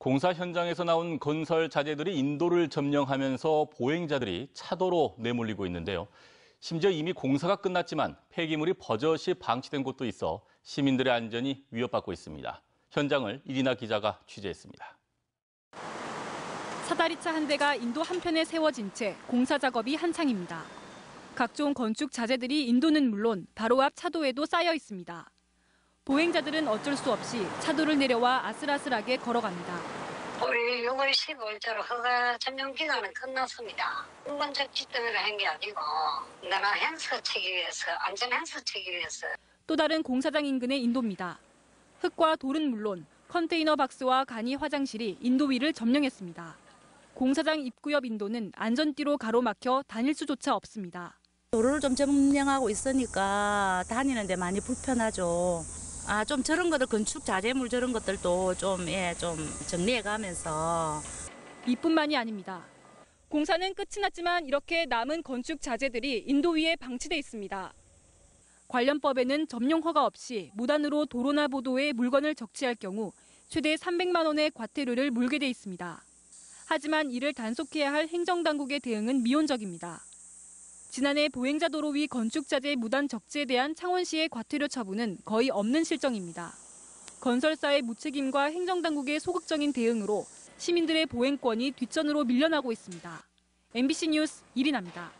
공사 현장에서 나온 건설 자재들이 인도를 점령하면서 보행자들이 차도로 내몰리고 있는데요. 심지어 이미 공사가 끝났지만 폐기물이 버젓이 방치된 곳도 있어 시민들의 안전이 위협받고 있습니다. 현장을 이리나 기자가 취재했습니다. 사다리차 한 대가 인도 한편에 세워진 채 공사 작업이 한창입니다. 각종 건축 자재들이 인도는 물론 바로 앞 차도에도 쌓여 있습니다. 보행자들은 어쩔 수 없이 차도를 내려와 아슬아슬하게 걸어갑니다. 우리 6월 15일자로 허가 점령 기간은 끝났습니다. 일반적지 때문에 한게 아니고 나라 행사 치기 위해서 안전 행사 치기 위해서 또 다른 공사장 인근의 인도입니다. 흙과 돌은 물론 컨테이너 박스와 간이 화장실이 인도 위를 점령했습니다. 공사장 입구 옆 인도는 안전띠로 가로막혀 다닐 수조차 없습니다. 도로를 좀 점령하고 있으니까 다니는데 많이 불편하죠. 아, 좀 저런 것들, 건축 자재물 저런 것들도 좀, 예, 좀 정리해 가면서. 이뿐만이 아닙니다. 공사는 끝이 났지만 이렇게 남은 건축 자재들이 인도 위에 방치돼 있습니다. 관련법에는 점령 허가 없이 무단으로 도로나 보도에 물건을 적치할 경우 최대 300만 원의 과태료를 물게 돼 있습니다. 하지만 이를 단속해야 할 행정당국의 대응은 미온적입니다. 지난해 보행자 도로 위 건축자재 무단 적재에 대한 창원시의 과태료 처분은 거의 없는 실정입니다. 건설사의 무책임과 행정당국의 소극적인 대응으로 시민들의 보행권이 뒷전으로 밀려나고 있습니다. MBC 뉴스 이리나입니다.